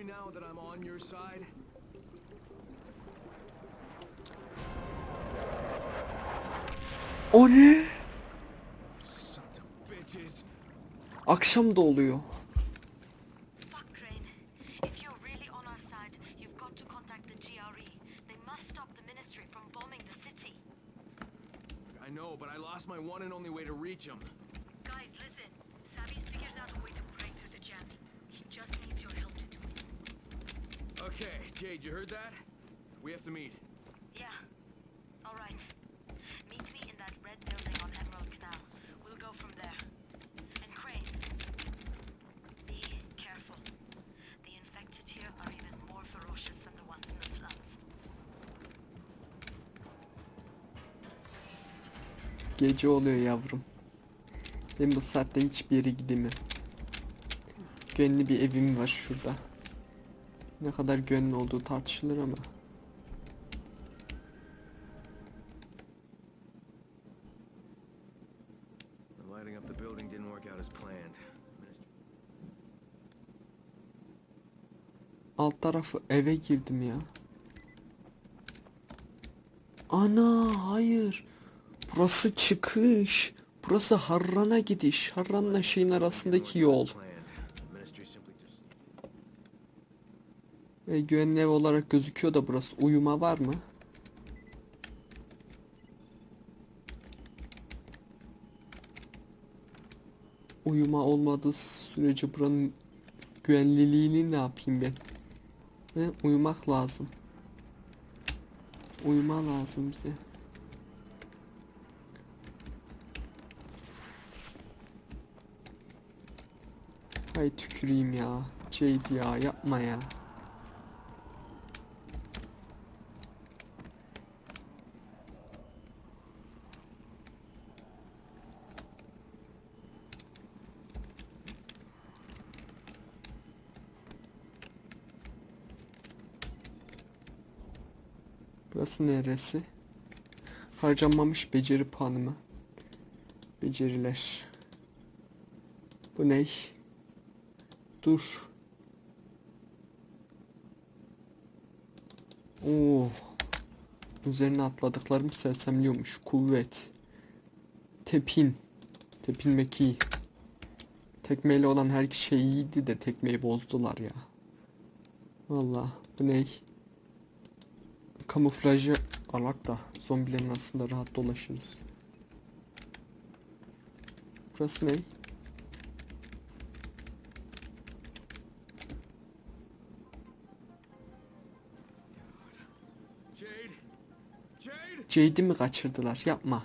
me now that I'm on your side? O ne? Akşam da oluyor. Fuck, Crane. If you're really on our side, you've got to contact the GRE. They must stop the ministry from bombing the city. I know, but I lost my one and only way to reach him. Guys, listen. Savvy's figured out a way to break through the jams. He just needs your help to do it. Okay, Jade, you heard that? We have to meet. Yeah. All right. Meet me in that red building on Emerald Canal. We'll go from there. And Crane, be careful. The infected here are even more ferocious than the ones in the slums. Gece oluyor yavrum. Ben bu saatte hiçbir yere gidemem. Gönlü bir evim var şurada. Ne kadar gönlü olduğu tartışılır ama. Alt tarafı eve girdim ya. Ana hayır. Burası çıkış. Burası Harran'a gidiş. Harran'la şeyin arasındaki yol. Ve güvenli ev olarak gözüküyor da burası. Uyuma var mı? Uyuma olmadığı sürece buranın güvenliliğini ne yapayım ben? Ve uyumak lazım. Uyuma lazım bize. Hay tüküreyim ya. Jade ya yapma ya. Burası neresi? Harcanmamış beceri puanı mı? Beceriler. Bu ne? Dur. Oo. Üzerine atladıklarım sersemliyormuş. Kuvvet. Tepin. Tepinmek iyi. Tekmeyle olan her şey iyiydi de tekmeyi bozdular ya. Vallahi bu ne? Kamuflajı alak da zombilerin aslında rahat dolaşırız. Burası ne? Jade'i mi kaçırdılar? Yapma.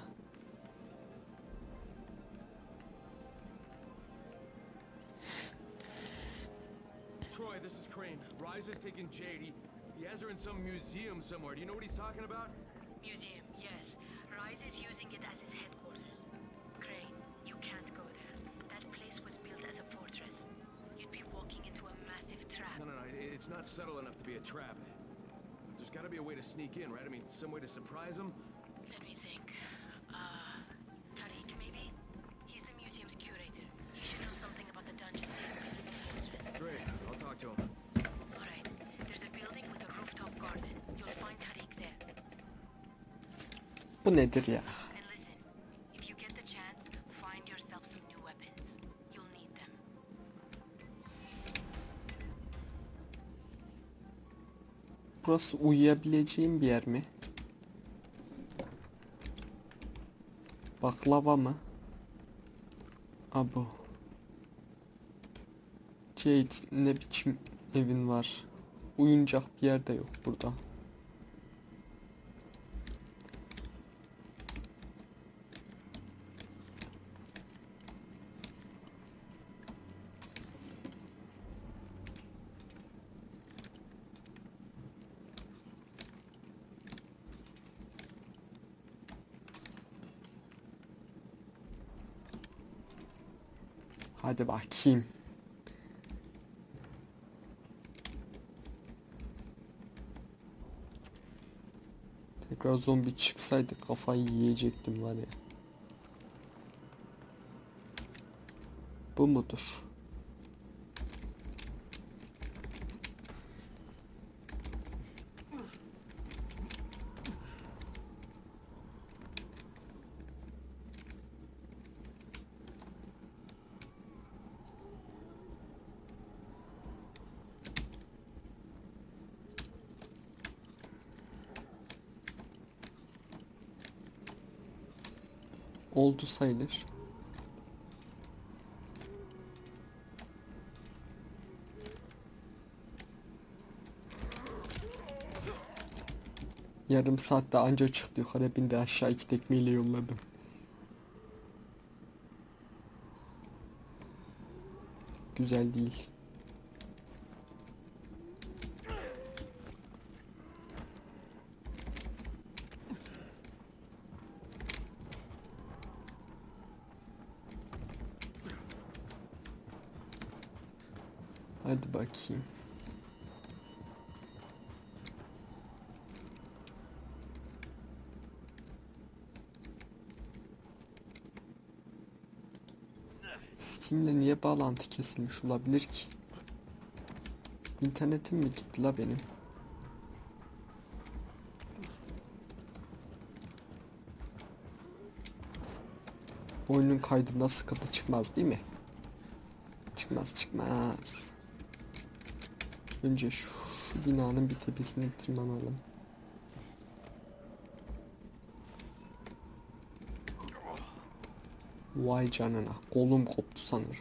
Troy, this is Crane. Rise has taken Jade. He, he has her in some museum somewhere. Do you know what he's talking about? Museum, yes. Rise is using it as his headquarters. Crane, you can't go there. That place was built as a fortress. You'd be walking into a massive trap. No, no, no. It's not subtle enough to be a trap. There's got to be a way to sneak in, right? I mean, some way to surprise him. Let me think. Uh, Tariq, maybe? He's the museum's curator. He should know something about the dungeon. Great. I'll talk to him. Alright, there's a building with a rooftop garden. You'll find Tariq there. Bu nedir ya? Burası uyuyabileceğim bir yer mi? Baklava mı? Abu. Jade ne biçim evin var? Uyunacak bir yer de yok burada. Hadi bakayım. Tekrar zombi çıksaydı kafayı yiyecektim var ya. Bu mudur? Oldu sayılır. Yarım saatte anca çıktı yukarı bindi aşağı iki tekmeyle yolladım. Güzel değil. Hadi bakayım. Steam'le niye bağlantı kesilmiş olabilir ki? İnternetim mi gitti la benim? Oyunun kaydında sıkıntı çıkmaz değil mi? Çıkmaz çıkmaz. Önce şu, şu binanın bir tepesine tırmanalım. Vay canına kolum koptu sanırım.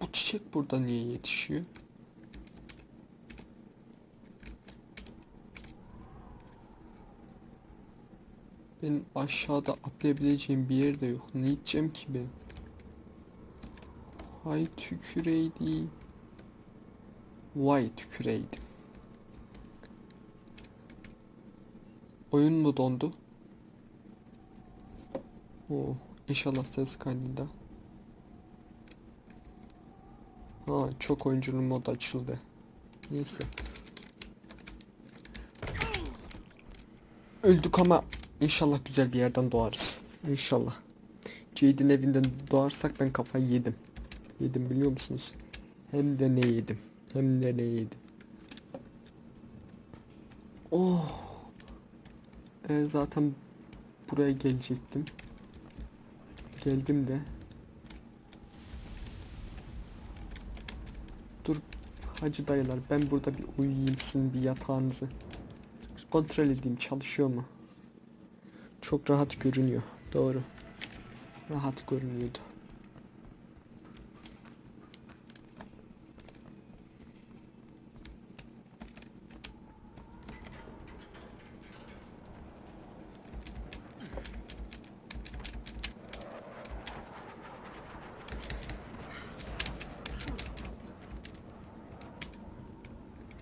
Bu çiçek burada niye yetişiyor? Benim aşağıda atlayabileceğim bir yer de yok. Ne içeceğim ki ben? Hay tüküreydi. Vay tüküreydi. Oyun mu dondu? Oo, inşallah ses kaydında. Ha, çok oyuncunun mod açıldı. Neyse. Öldük ama inşallah güzel bir yerden doğarız. İnşallah. Jade'in evinden doğarsak ben kafayı yedim. Yedim biliyor musunuz? Hem de ne yedim. Hem de ne yedim. Oh. E, zaten buraya gelecektim. Geldim de. Dur hacı dayılar ben burada bir uyuyayım sizin bir yatağınızı. Kontrol edeyim çalışıyor mu? Çok rahat görünüyor. Doğru. Rahat görünüyordu.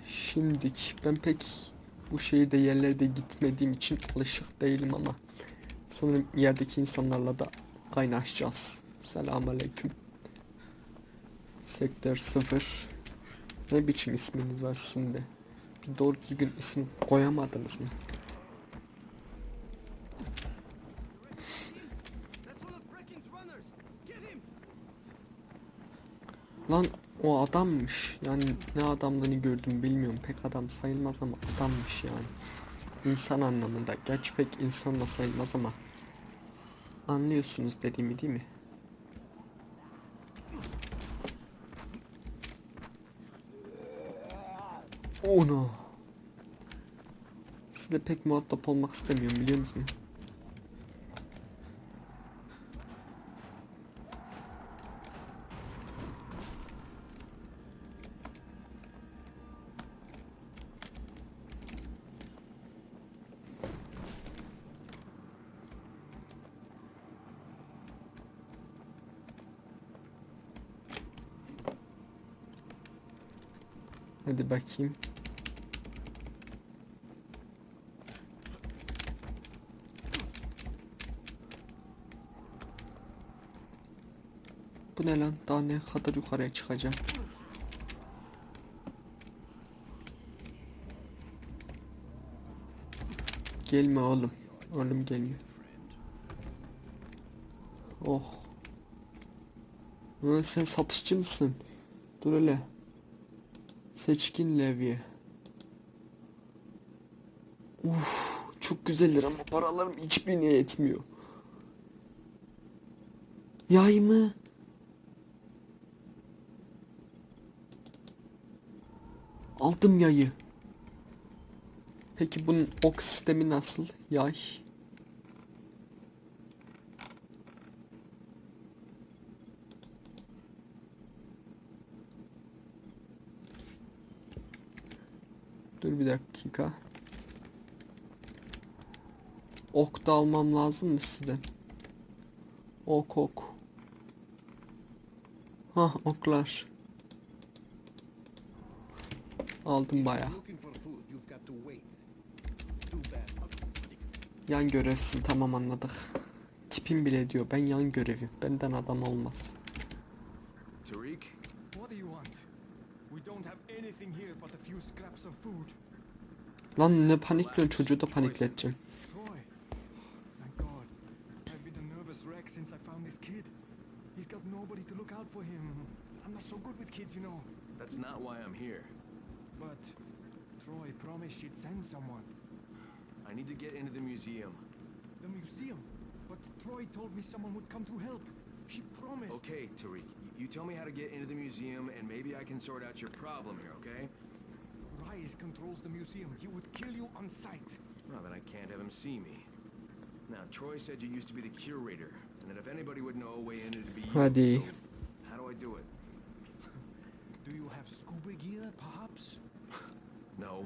Şimdik ben pek bu şehirde yerlerde gitmediğim için alışık değilim ama sanırım yerdeki insanlarla da kaynaşacağız. Selamünaleyküm. Sektör 0. Ne biçim isminiz var sizin de? Bir doğru düzgün isim koyamadınız mı? Lan o adammış. Yani ne adamlığını gördüm bilmiyorum. Pek adam sayılmaz ama adammış yani. İnsan anlamında. Gerçi pek insan da sayılmaz ama. Anlıyorsunuz dediğimi değil mi? Onu. Sizle pek muhatap olmak istemiyorum biliyor musunuz? Hadi bakayım. Bu ne lan? Daha ne kadar yukarıya çıkacağım? Gelme oğlum. Oğlum gelme. Oh. Ha, sen satışçı mısın? Dur hele. Seçkin levye. Uf, çok güzeller ama paralarım hiçbirine yetmiyor. Yay mı? Aldım yayı. Peki bunun ok sistemi nasıl? Yay. Dur bir dakika. Ok da almam lazım mı sizden? Ok ok. Hah oklar. Aldım baya. Yan görevsin tamam anladık. Tipim bile diyor ben yan görevi. Benden adam olmaz. Lan ne panikliyorsun çocuğu da panikleteceğim. Troy. Thank God. I've been a nervous wreck since I found this kid. He's got nobody to look out for him. I'm not so good with kids, you know. That's not why I'm here. But Troy promised she'd send someone. I need to get into the museum. The museum. But Troy told me someone would come to help. She promised. Okay, Tariq, y- you tell me how to get into the museum, and maybe I can sort out your problem here, okay? Rise controls the museum. He would kill you on sight. Well, then I can't have him see me. Now, Troy said you used to be the curator, and that if anybody would know a way in, it'd be you. Hadi. So, how do I do it? Do you have scuba gear, perhaps? No.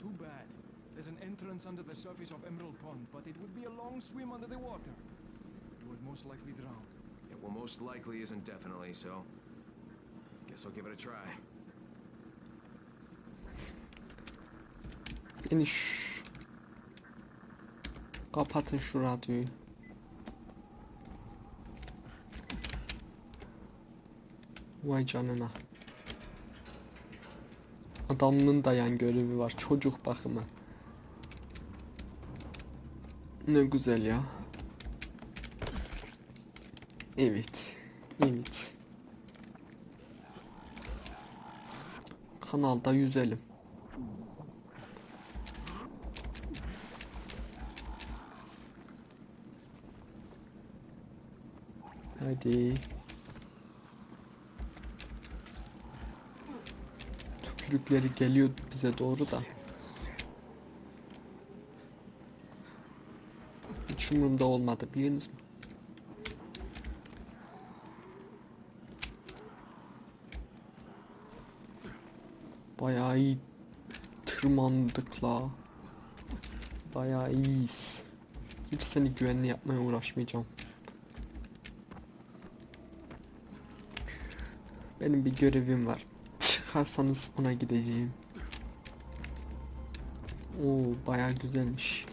Too bad. There's an entrance under the surface of Emerald Pond, but it would be a long swim under the water. You would most likely drown. Well, most likely isn't definitely, so guess I'll give it a try. Şş. Kapatın şu radyoyu. Vay canına. Adamın da yan görevi var. Çocuk bakımı. Ne güzel ya. Evet. Evet. Kanalda yüzelim. Hadi. Tükürükleri geliyor bize doğru da. Hiç umurumda olmadı biliyorsunuz mu? Bayağı iyi tırmandık la. Bayağı iyiyiz. Hiç seni güvenli yapmaya uğraşmayacağım. Benim bir görevim var. Çıkarsanız ona gideceğim. Oo bayağı güzelmiş.